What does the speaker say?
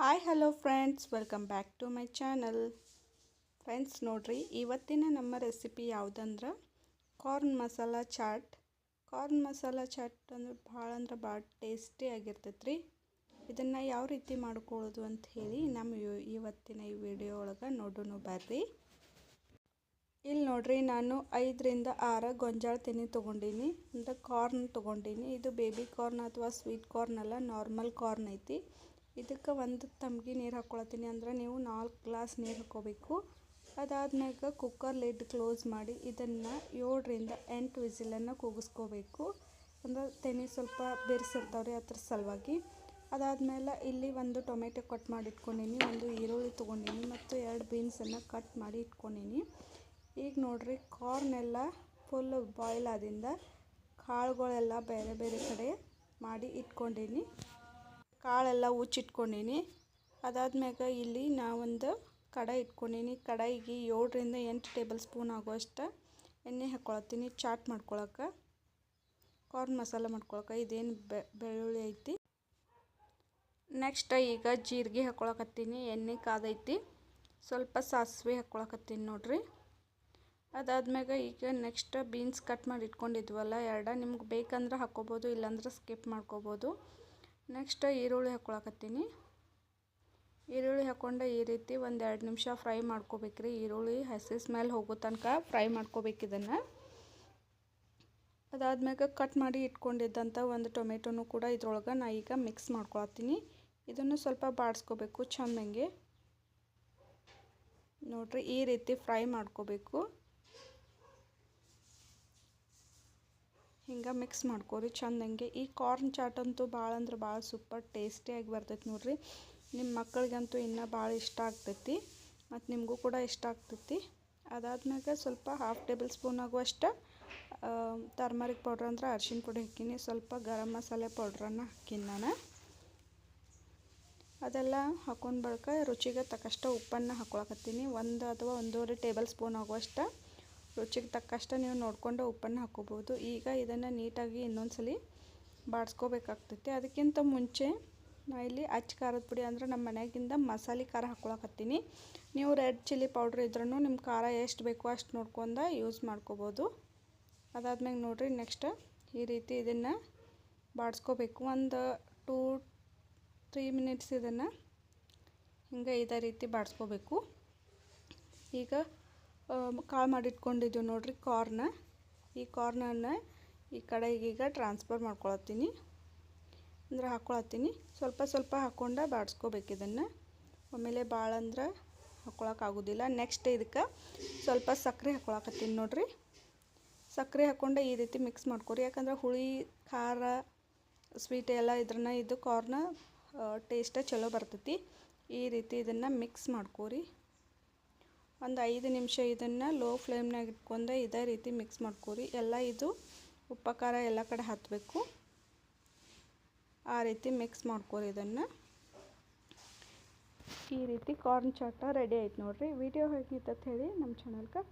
Hi hello friends welcome back to my channel friends ನೋಡ್ರಿ, ಇವತ್ತಿನ ನಮ್ಮ ರೆಸಿಪಿ ಯಾವುದಂದ್ರೆ ಕಾರ್ನ್ ಮಸಾಲ ಚಾಟ್ ಕಾರ್ನ್ ಮಸಾಲ ಚಾಟ್ ಅಂದ್ರೆ ಭಾಳ ಅಂದ್ರೆ ಭಾಳ ಟೇಸ್ಟಿ ಆಗಿರ್ತೈತೆ ರೀ ಇದನ್ನು ಯಾವ ರೀತಿ ಮಾಡ್ಕೊಳ್ಳೋದು ಅಂತ ಹೇಳಿ ನಮ್ಮ ಇವತ್ತಿನ ಈ ವಿಡಿಯೋ ಒಳಗೆ ನೋಡೋಣ ಬರ್ರಿ. ಇಲ್ಲಿ ನೋಡ್ರಿ, ನಾನು ಐದರಿಂದ ಆರು ಗೊಂಜಾಳ ತೆನೆ ತೊಗೊಂಡೀನಿ. ಅಂದರೆ ಕಾರ್ನ್ ತೊಗೊಂಡೀನಿ. ಇದು ಬೇಬಿ ಕಾರ್ನ್ ಅಥವಾ ಸ್ವೀಟ್ ಕಾರ್ನ್ ಅಲ್ಲ ನಾರ್ಮಲ್ ಕಾರ್ನ್ ಐತಿ. ಇದಕ್ಕೆ ಒಂದು ತಂಬ್ಗಿ ನೀರು ಹಾಕ್ಕೊಳತ್ತೀನಿ. ಅಂದ್ರೆ ನೀವು ನಾಲ್ಕು ಗ್ಲಾಸ್ ನೀರು ಹಾಕ್ಕೋಬೇಕು. ಅದಾದ್ಮ್ಯಾಗ ಕುಕ್ಕರ್ ಲಿಡ್ ಕ್ಲೋಸ್ ಮಾಡಿ ಇದನ್ನು ಏಳರಿಂದ ಎಂಟು ವಿಸಿಲನ್ನು ಕೂಗಿಸ್ಕೋಬೇಕು. ಅಂದ್ರೆ ತೆನೆ ಸ್ವಲ್ಪ ಬೆರೆಸಿರ್ತಾವ್ರಿ ಅದ್ರ ಸಲುವಾಗಿ. ಅದಾದಮೇಲೆ ಇಲ್ಲಿ ಒಂದು ಟೊಮೆಟೊ ಕಟ್ ಮಾಡಿ ಇಟ್ಕೊಂಡೀನಿ, ಒಂದು ಈರುಳ್ಳಿ ತೊಗೊಂಡೀನಿ ಮತ್ತು ಎರಡು ಬೀನ್ಸನ್ನು ಕಟ್ ಮಾಡಿ ಇಟ್ಕೊಂಡೀನಿ. ಈಗ ನೋಡ್ರಿ ಕಾರ್ನ್ ಎಲ್ಲ ಫುಲ್ ಬಾಯ್ಲ್ ಆದಿಂದ ಕಾಳುಗಳೆಲ್ಲ ಬೇರೆ ಬೇರೆ ಕಡೆ ಮಾಡಿ ಇಟ್ಕೊಂಡೀನಿ. ಕಾಳೆಲ್ಲ ಉಚ್ಚಿಟ್ಕೊಂಡೀನಿ. ಅದಾದ್ಮ್ಯಾಗ ಇಲ್ಲಿ ನಾವೊಂದು ಕಡಾಯಿ ಇಟ್ಕೊಂಡೀನಿ. ಕಡಾಯಿಗೆ ಏಳರಿಂದ ಎಂಟು ಟೇಬಲ್ ಸ್ಪೂನ್ ಆಗುವಷ್ಟು ಎಣ್ಣೆ ಹಾಕ್ಕೊಳತ್ತೀನಿ ಚಾಟ್ ಮಾಡ್ಕೊಳಕ್ಕೆ ಕಾರ್ನ್ ಮಸಾಲ ಮಾಡ್ಕೊಳಕ್ಕೆ ಇದೇನು ಬೆಳ್ಳುಳ್ಳಿ ಐತಿ. ನೆಕ್ಸ್ಟ್ ಈಗ ಜೀರಿಗೆ ಹಾಕ್ಕೊಳಕತ್ತೀನಿ ಎಣ್ಣೆ ಕಾದೈತಿ ಸ್ವಲ್ಪ ಸಾಸಿವೆ ಹಾಕ್ಕೊಳಕತ್ತೀನಿ ನೋಡ್ರಿ. ಅದಾದ್ಮ್ಯಾಗ ಈಗ ನೆಕ್ಸ್ಟ್ ಬೀನ್ಸ್ ಕಟ್ ಮಾಡಿ ಇಟ್ಕೊಂಡಿದ್ವಲ್ಲ, ಎರಡ ನಿಮ್ಗೆ ಬೇಕಂದ್ರೆ ಹಾಕ್ಕೊಬೋದು ಇಲ್ಲಾಂದ್ರೆ ಸ್ಕಿಪ್ ಮಾಡ್ಕೋಬೋದು. ನೆಕ್ಸ್ಟ್ ಈರುಳ್ಳಿ ಹಾಕ್ಕೊಳಕತ್ತೀನಿ ಈರುಳ್ಳಿ ಹಾಕ್ಕೊಂಡು ಈ ರೀತಿ ಒಂದು ಎರಡು ನಿಮಿಷ ಫ್ರೈ ಮಾಡ್ಕೋಬೇಕ್ರಿ. ಈರುಳ್ಳಿ ಹಸಿ ಸ್ಮೆಲ್ ಹೋಗೋ ತನಕ ಫ್ರೈ ಮಾಡ್ಕೋಬೇಕು ಇದನ್ನು. ಅದಾದ್ಮ್ಯಾಗ ಕಟ್ ಮಾಡಿ ಇಟ್ಕೊಂಡಿದ್ದಂಥ ಒಂದು ಟೊಮೆಟೊನು ಕೂಡ ಇದ್ರೊಳಗೆ ನಾ ಈಗ ಮಿಕ್ಸ್ ಮಾಡ್ಕೊಳತ್ತೀನಿ. ಇದನ್ನು ಸ್ವಲ್ಪ ಬಾಡಿಸ್ಕೋಬೇಕು ಚೆಂದಂಗೆ ನೋಡ್ರಿ, ಈ ರೀತಿ ಫ್ರೈ ಮಾಡ್ಕೋಬೇಕು. ಹಿಂಗೆ ಮಿಕ್ಸ್ ಮಾಡ್ಕೊರಿ ಹಂಗೆ. ಈ ಕಾರ್ನ್ ಚಾಟ್ ಅಂತೂ ಭಾಳ ಅಂದ್ರೆ ಭಾಳ ಸೂಪರ್ ಟೇಸ್ಟಿಯಾಗಿ ಬರ್ತೈತೆ ನೋಡಿರಿ. ನಿಮ್ಮ ಮಕ್ಕಳಿಗಂತೂ ಇನ್ನೂ ಭಾಳ ಇಷ್ಟ ಆಗ್ತೈತಿ. ಮತ್ತು ನಿಮಗೂ ಕೂಡ ಇಷ್ಟ ಆಗ್ತೈತಿ. ಅದಾದ್ಮ್ಯಾಗ ಸ್ವಲ್ಪ ಹಾಫ್ ಟೇಬಲ್ ಸ್ಪೂನ್ ಆಗುವಷ್ಟು ಟರ್ಮರಿಕ್ ಪೌಡ್ರ್ ಅಂದ್ರೆ ಅರ್ಶಿಣ ಪುಡಿ ಹಾಕೀನಿ. ಸ್ವಲ್ಪ ಗರಂ ಮಸಾಲೆ ಪೌಡ್ರನ್ನು ಹಾಕೀನಿ ನಾನು. ಅದೆಲ್ಲ ಹಾಕೊಂಡು ಬಳಿಕ ರುಚಿಗೆ ತಕ್ಕಷ್ಟು ಉಪ್ಪನ್ನು ಹಾಕ್ಕೊಳಕತ್ತೀನಿ ಒಂದು ಅಥವಾ ಒಂದೂವರೆ ಟೇಬಲ್ ಸ್ಪೂನ್ ಆಗುವಷ್ಟು ರುಚಿಗೆ ತಕ್ಕಷ್ಟು ನೀವು ನೋಡಿಕೊಂಡು ಉಪ್ಪನ್ನು ಹಾಕ್ಕೊಬೋದು. ಈಗ ಇದನ್ನು ನೀಟಾಗಿ ಇನ್ನೊಂದು ಸಲ ಬಾಡಿಸ್ಕೋಬೇಕಾಗ್ತೈತಿ. ಅದಕ್ಕಿಂತ ಮುಂಚೆ ನಾ ಇಲ್ಲಿ ಅಚ್ಚ ಖಾರದ ಪುಡಿ ಅಂದರೆ ನಮ್ಮ ಮನೆಯಾಗಿಂದ ಮಸಾಲೆ ಖಾರ ಹಾಕ್ಕೊಳಕತ್ತೀನಿ. ನೀವು ರೆಡ್ ಚಿಲ್ಲಿ ಪೌಡ್ರ್ ಇದ್ರೂ ನಿಮ್ಮ ಖಾರ ಎಷ್ಟು ಬೇಕೋ ಅಷ್ಟು ನೋಡ್ಕೊಂಡು ಯೂಸ್ ಮಾಡ್ಕೋಬೋದು. ಅದಾದ್ಮೇಲೆ ನೋಡಿರಿ ನೆಕ್ಸ್ಟ್ ಈ ರೀತಿ ಇದನ್ನು ಬಾಡಿಸ್ಕೋಬೇಕು. ಒಂದು ಟೂ, ತ್ರೀ ಮಿನಿಟ್ಸ್ ಇದನ್ನು ಹಿಂಗೆ ಇದೇ ರೀತಿ ಬಾಡಿಸ್ಕೋಬೇಕು. ಈಗ ಕಾಳು ಮಾಡಿಟ್ಕೊಂಡಿದ್ದೀವಿ ನೋಡ್ರಿ ಕಾರ್ನ ಈ ಕಾರ್ನನ್ನು ಈ ಕಡೆಗೀಗ ಟ್ರಾನ್ಸ್ಫರ್ ಮಾಡ್ಕೊಳತ್ತೀನಿ. ಅಂದ್ರೆ ಹಾಕ್ಕೊಳತ್ತೀನಿ ಸ್ವಲ್ಪ ಸ್ವಲ್ಪ ಹಾಕ್ಕೊಂಡು ಬಾಡಿಸ್ಕೋಬೇಕು ಇದನ್ನು. ಆಮೇಲೆ ಭಾಳ ಅಂದ್ರೆ ಹಾಕ್ಕೊಳಕ್ಕಾಗೋದಿಲ್ಲ ನೆಕ್ಸ್ಟ್ ಇದಕ್ಕೆ ಸ್ವಲ್ಪ ಸಕ್ಕರೆ ಹಾಕ್ಕೊಳಕತ್ತೀನಿ ನೋಡ್ರಿ. ಸಕ್ಕರೆ ಹಾಕ್ಕೊಂಡು ಈ ರೀತಿ ಮಿಕ್ಸ್ ಮಾಡ್ಕೊರಿ. ಯಾಕಂದ್ರೆ ಹುಳಿ, ಖಾರ ಸ್ವೀಟ್ ಎಲ್ಲ ಇದ್ರನ್ನ ಇದು ಕಾರ್ನ ಟೇಸ್ಟ ಚಲೋ ಬರ್ತೈತಿ. ಈ ರೀತಿ ಇದನ್ನು ಮಿಕ್ಸ್ ಮಾಡ್ಕೋರಿ. ಒಂದು ಐದು ನಿಮಿಷ ಇದನ್ನು ಲೋ ಫ್ಲೇಮ್ನಾಗ ಇಟ್ಕೊಂಡು ಇದೇ ರೀತಿ ಮಿಕ್ಸ್ ಮಾಡ್ಕೊರಿ. ಎಲ್ಲ ಇದು ಉಪ್ಪ ಖಾರ ಎಲ್ಲ ಕಡೆ ಹತ್ತಬೇಕು ಆ ರೀತಿ ಮಿಕ್ಸ್ ಮಾಡ್ಕೊರಿ ಇದನ್ನು. ಈ ರೀತಿ ಕಾರ್ನ್ ಚಾಟ ರೆಡಿ ಆಯ್ತು ನೋಡಿರಿ. ವಿಡಿಯೋ ಹೇಗಿತ್ತು ಹೇಳಿ ನಮ್ಮ ಚಾನಲ್ಗೆ